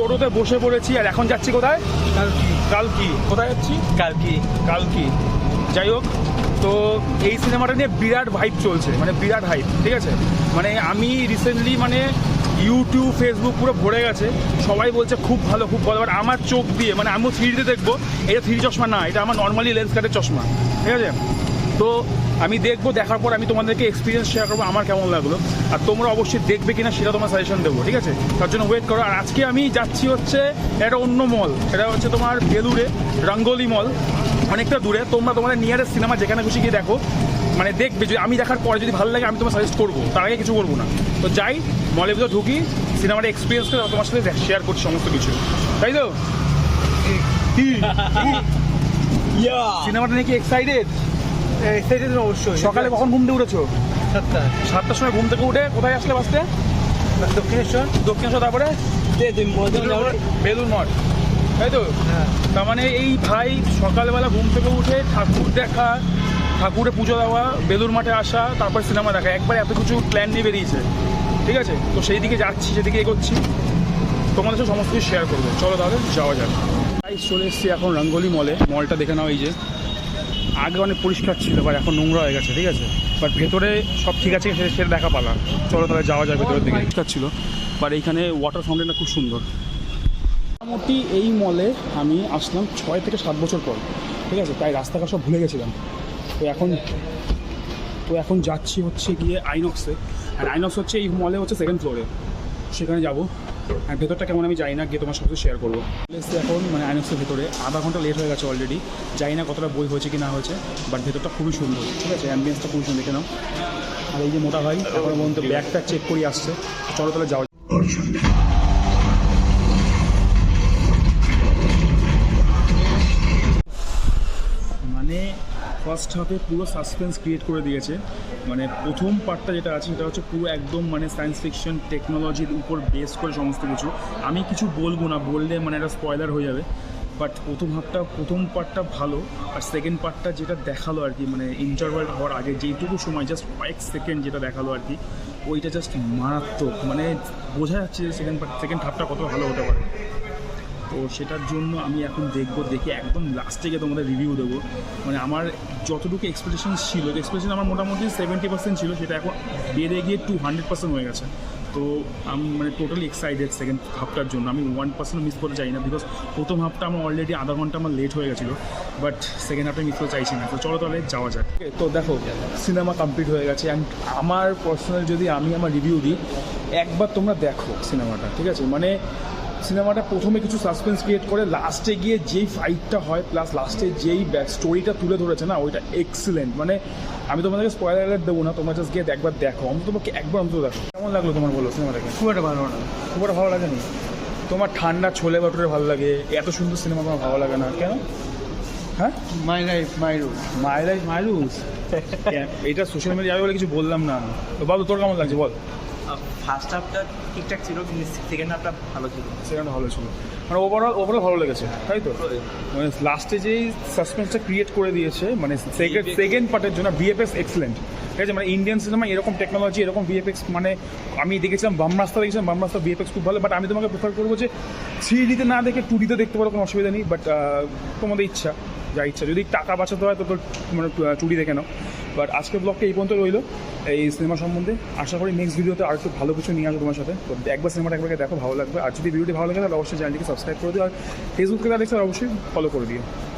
টোটোতে বসে পড়েছি আর এখন যাচ্ছি কোথায়? কালকি। কালকি কোথায় যাচ্ছি? কালকি। কালকি। যাই হোক তো এই সিনেমাটা নিয়ে বিরাট হাইপ চলছে মানে বিরাট হাইপ ঠিক আছে? মানে আমি রিসেন্টলি মানে ইউটিউব ফেসবুক পুরো ভরে গেছে। সবাই বলছে খুব ভালো খুব ভালো। বাট আমার চোখ দিয়ে মানে আমিও থ্রিডিতে দেখব এটা থ্রি চশমা না এটা আমার নর্মালি লেন্স কাটের চশমা ঠিক আছে? তো আমি দেখব দেখার পর আমি তোমাদেরকে এক্সপিরিয়েন্স শেয়ার করব আমার কেমন লাগল। আর তোমরা অবশ্যই দেখবে কিনা সেটা তোমার সাজেশন দেবো ঠিক আছে? তার জন্য ওয়েট করো। আর আজকে আমি যাচ্ছি হচ্ছে একটা অন্য মল এটা হচ্ছে তোমার বেলুড়ে রঙ্গোলি মল অনেকটা দূরে। তোমরা তোমাদের নিয়ারেস্ট সিনেমা যেখানে খুশি গিয়ে দেখো। মানে দেখবে যদি আমি দেখার পরে যদি ভালো লাগে আমি তোমার সাজেস্ট করব। তার আগে কিছু করব না। তো যাই মলের ভিতরে ঢুকি সিনেমাটা এক্সপিরিয়েন্স করে তোমার সাথে শেয়ার করছি সমস্ত কিছু। তাই তো? ইয়া সিনেমাটা নাকি এক্সাইটেড এক্সাইটেড অবশ্যই। সকালে কখন ঘুম থেকে উঠেছো? সাতটা সাতটার সময় ঘুম থেকে উঠে কোথায় আসলে বাসতে? দক্ষিণেশ্বর। দক্ষিণেশ্বর তারপরে? বেলুর মঠ। তাই তো? হ্যাঁ। তার মানে এই ভাই সকালবেলা ঘুম থেকে উঠে ঠাকুর দেখা ঠাকুরে পুজো দেওয়া বেলুর মাঠে আসা তারপর সিনেমা দেখা। একবার এত কিছু প্ল্যান নিয়ে বেরিয়েছে। ঠিক আছে? তো সেই দিকে যাচ্ছি সেদিকে এগোচ্ছি। তোমাদের সাথে সমস্ত কিছু শেয়ার করব। চলো তাহলে যাওয়া যাক। তাই চলে এসেছি এখন রঙ্গোলি মলে মলটা দেখে নাও এই যে। আগে অনেক পরিষ্কার ছিল বাট এখন নোংরা হয়ে গেছে ঠিক আছে? বাট ভেতরে সব ঠিক আছে সেটা সেটা দেখা পালাম চলো তাহলে যাওয়া যায় ভেতরের দিকে। পরিষ্কার ছিল বাট এইখানে ওয়াটার ফাউন্টেনটা খুব সুন্দর। মোটামুটি এই মলে আমি আসলাম ছয় থেকে সাত বছর পর ঠিক আছে? তাই রাস্তাঘাট সব ভুলে গেছিলাম। তো এখন তো এখন যাচ্ছি হচ্ছে গিয়ে আইনক্সে আর আইনক্স হচ্ছে এই মলে হচ্ছে সেকেন্ড ফ্লোরে সেখানে যাব। আর ভেতরটা কেমন আমি জানি না, গিয়ে তোমার সাথে শেয়ার করব। এখন মানে আইনক্সের ভেতরে আধা ঘণ্টা লেট হয়ে গেছে অলরেডি জানি না কতটা বই হয়েছে কি না হয়েছে বাট ভেতরটা খুবই সুন্দর, ঠিক আছে? অ্যাম্বিয়েন্সটা খুবই সুন্দর, দেখে আর এই যে মোটা ভাই এখন পর্যন্ত ব্যাগটা চেক করে আসছে। চলো তাহলে যাওয়া ফার্স্ট হাফে পুরো সাসপেন্স ক্রিয়েট করে দিয়েছে। মানে প্রথম পার্টটা যেটা আছে, সেটা হচ্ছে পুরো একদম মানে সায়েন্স ফিকশন টেকনোলজির উপর বেস করে সমস্ত কিছু। আমি কিছু বলব না, বললে মানে একটা স্পয়লার হয়ে যাবে। বাট প্রথম হাফটা প্রথম পার্টটা ভালো, আর সেকেন্ড পার্টটা যেটা দেখাল আর কি মানে ইন্টারভাল হওয়ার আগে যেইটুকু সময় জাস্ট কয়েক সেকেন্ড যেটা দেখাল আর কি, ওইটা জাস্ট মারাত্মক। মানে বোঝা যাচ্ছে যে সেকেন্ড পার্ট সেকেন্ড হাফটা কত ভালো হতে পারে। তো সেটার জন্য আমি এখন দেখব, দেখে একদম লাস্টে গিয়ে তোমাদের রিভিউ দেবো। মানে আমার যতটুকু এক্সপেকটেশন ছিল এক্সপেকটেশন আমার মোটামুটি সেভেন্টি পার্সেন্ট ছিল, সেটা এখন বেড়ে গিয়ে টু হান্ড্রেড পার্সেন্ট হয়ে গেছে। তো আমি মানে টোটালি এক্সাইটেড সেকেন্ড হাফটার জন্য। আমি ওয়ান পার্সেন্ট মিস করতে চাই না বিকজ প্রথম হাফটা আমার অলরেডি আধা ঘণ্টা আমার লেট হয়ে গেছিল বাট সেকেন্ড হাফটা মিস করতে চাইছি না। তো চলো তাহলে যাওয়া যাক। তো দেখো সিনেমা কমপ্লিট হয়ে গেছে অ্যান্ড আমার পার্সোনাল যদি আমি আমার রিভিউ দিই, একবার তোমরা দেখো সিনেমাটা ঠিক আছে? মানে সিনেমাটা প্রথমে কিছু সাসপেন্স ক্রিয়েট করে লাস্টে গিয়ে যেই ফাইটটা হয় প্লাস লাস্টে যেই ব্যাক স্টোরিটা তুলে ধরেছে না ওইটা এক্সিলেন্ট মানে আমি তোমাদেরকে স্পয়লার অ্যালার্ট দেবো না তোমরা জাস্ট গিয়ে একবার দেখো। আমি তোমাকে একবার অন্তত দেখো। কেমন লাগল তোমার বলো সিনেমাটাকে খুব একটা ভালো না। খুব একটা ভালো লাগেনি তোমার ঠান্ডা ছোলে বাটুরে ভালো লাগে এত সুন্দর সিনেমা তোমার ভালো লাগে না? কেন? হ্যাঁ? My life my rule my life my rules এটা সোশ্যাল মিডিয়ায় বলে কিছু বললাম না। তো বাবু তোর কেমন লাগছে? বল। ফার্স্ট হাফটা ঠিকঠাক ছিল কিন্তু সেকেন্ড হাফটা ভালো ছিল। সেখানটা ভালো ছিল। মানে ওভারঅল ওভারঅল ভালো লেগেছে তাই তো? মানে লাস্টে যেই সাসপেন্সটা ক্রিয়েট করে দিয়েছে মানে সেকেন্ড সেকেন্ড পার্টের জন্য ভিএফএক্স এক্সেলেন্ট ঠিক আছে মানে ইন্ডিয়ান সিনেমা এরকম টেকনোলজি এরকম ভিএফএক্স মানে আমি দেখেছিলাম বামরাস্তা দেখেছিলাম বামরাস্তা ভিএফএক্স খুব ভালো বাট আমি তোমাকে প্রেফার করব যে থ্রি ডিতে না দেখে টু ডিতে দেখতে পারো কোনো অসুবিধা নেই বাট তোমাদের ইচ্ছা যা ইচ্ছা। যদি টাকা বাঁচাতে হয় তো তোর মানে চুরি দেখে নাও। বাট আজকের ব্লগটা এই পর্যন্ত রইল। এই সিনেমা সম্বন্ধে আশা করি নেক্সট ভিডিওতে আর একটু ভালো কিছু নিয়ে আসব তোমার সাথে। তো একবার সিনেমাটা একবার দেখো, ভালো লাগবে। আর যদি ভিডিওটি ভালো লাগে তাহলে অবশ্যই চ্যানেলটিকে সাবস্ক্রাইব করে দিও। আর ফেসবুক থেকে দেখছ অবশ্যই ফলো করে দিও।